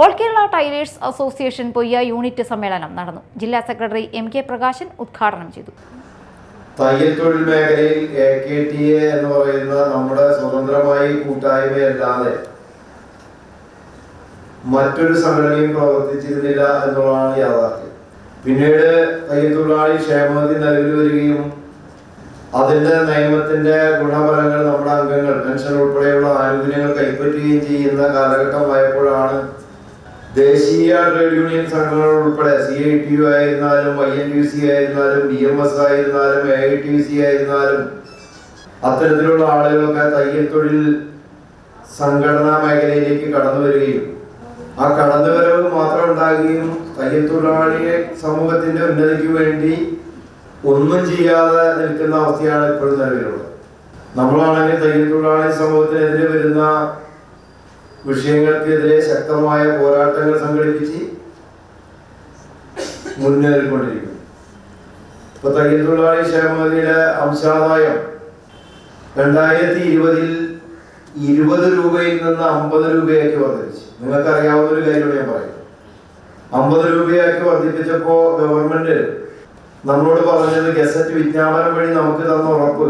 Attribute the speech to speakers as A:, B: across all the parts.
A: All Kerala tailors association Poyya unit സമ്മേളനം നടന്നു. ജില്ലാ സെക്രട്ടറി എം കെ പ്രകാശൻ ഉദ്ഘാടനം ചെയ്തു.
B: തയ്യൽ തൊഴിൽ മേഖലയിൽ എ കെ ടി എ എന്ന് പറയുന്ന നമ്മുടെ സ്വതന്ത്രമായി കൂട്ടായ്മയല്ലാതെ മറ്റൊരു സംഘടനയും പ്രവർത്തിച്ചിരുന്നില്ല എന്നുള്ളതാണ് യാഥാർത്ഥ്യം. പിന്നീട് തയ്യൽ തൊഴിലാളി ക്ഷേമനിധി നിലവിൽ വരികയും അതിന്റെ നിയമത്തിന്റെ ഗുണഫലങ്ങൾ നമ്മുടെ അംഗങ്ങൾ പെൻഷൻ ഉൾപ്പെടെയുള്ള ആനുകൂല്യങ്ങൾ കൈപ്പറ്റുകയും ചെയ്യുന്ന കാലഘട്ടമായപ്പോഴാണ് ദേശീയ ട്രേഡ് യൂണിയൻ സംഘടനകൾ ഉൾപ്പെടെ സി ഐ ടി യു ആയിരുന്നാലും ഐ എൻ ടി സി ആയിരുന്നാലും ബി എം എസ് ആയിരുന്നാലും എ ഐ ടി സി ആയിരുന്നാലും അത്തരത്തിലുള്ള ആളുകളൊക്കെ തയ്യൽ തൊഴിൽ സംഘടനാ മേഖലയിലേക്ക് കടന്നു വരികയും ആ കടന്നുവരവ് മാത്രം ഉണ്ടാകുകയും തയ്യൽ തൊഴിലാളി സമൂഹത്തിന്റെ ഉന്നതിക്ക് വേണ്ടി ഒന്നും ചെയ്യാതെ നിൽക്കുന്ന അവസ്ഥയാണ് ഇപ്പോഴും നിലവിലുള്ളത്. നമ്മളാണെങ്കിൽ തയ്യൽ തൊഴിലാളി സമൂഹത്തിനെതിരെ വരുന്ന വിഷയങ്ങൾക്കെതിരെ ശക്തമായ പോരാട്ടങ്ങൾ സംഘടിപ്പിച്ച് മുന്നേറിക്കൊണ്ടിരിക്കുന്നു ഇപ്പൊ തയ്യൽ തൊഴിലാളി ക്ഷേമനിധിയുടെ അംശാദായം രണ്ടായിരത്തി ഇരുപതിൽ ഇരുപത് രൂപയിൽ നിന്ന് അമ്പത് രൂപയാക്കി വർദ്ധിച്ചു നിങ്ങൾക്ക് അറിയാവുന്ന ഒരു കാര്യമാണ് ഞാൻ പറയുന്നത്. അമ്പത് രൂപയാക്കി വർദ്ധിപ്പിച്ചപ്പോ ഗവൺമെന്റ് നമ്മളോട് പറഞ്ഞത് ഗസറ്റ് വിജ്ഞാപനം വഴി നമുക്ക് തന്ന ഉറപ്പ്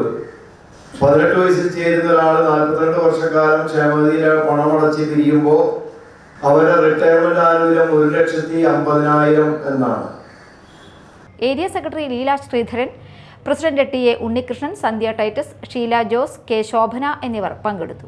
B: പതിനെട്ട് വയസ്സിൽ ചേരുന്ന ഒരാൾ നാൽപ്പത്തിരണ്ട് വർഷക്കാലം ക്ഷേമനിധിയിലെ പണമടച്ച് പിരിയുമ്പോൾ അവരുടെ റിട്ടയർമെന്റ് ആനുകൂല്യം ഒരു ലക്ഷത്തി അമ്പതിനായിരം എന്നാണ്.
A: Area secretary Leela Sreedharan president T A Unnikrishnan Sandhya Titus Sheela Jose K Shobhana എന്നിവർ പങ്കെടുത്തു.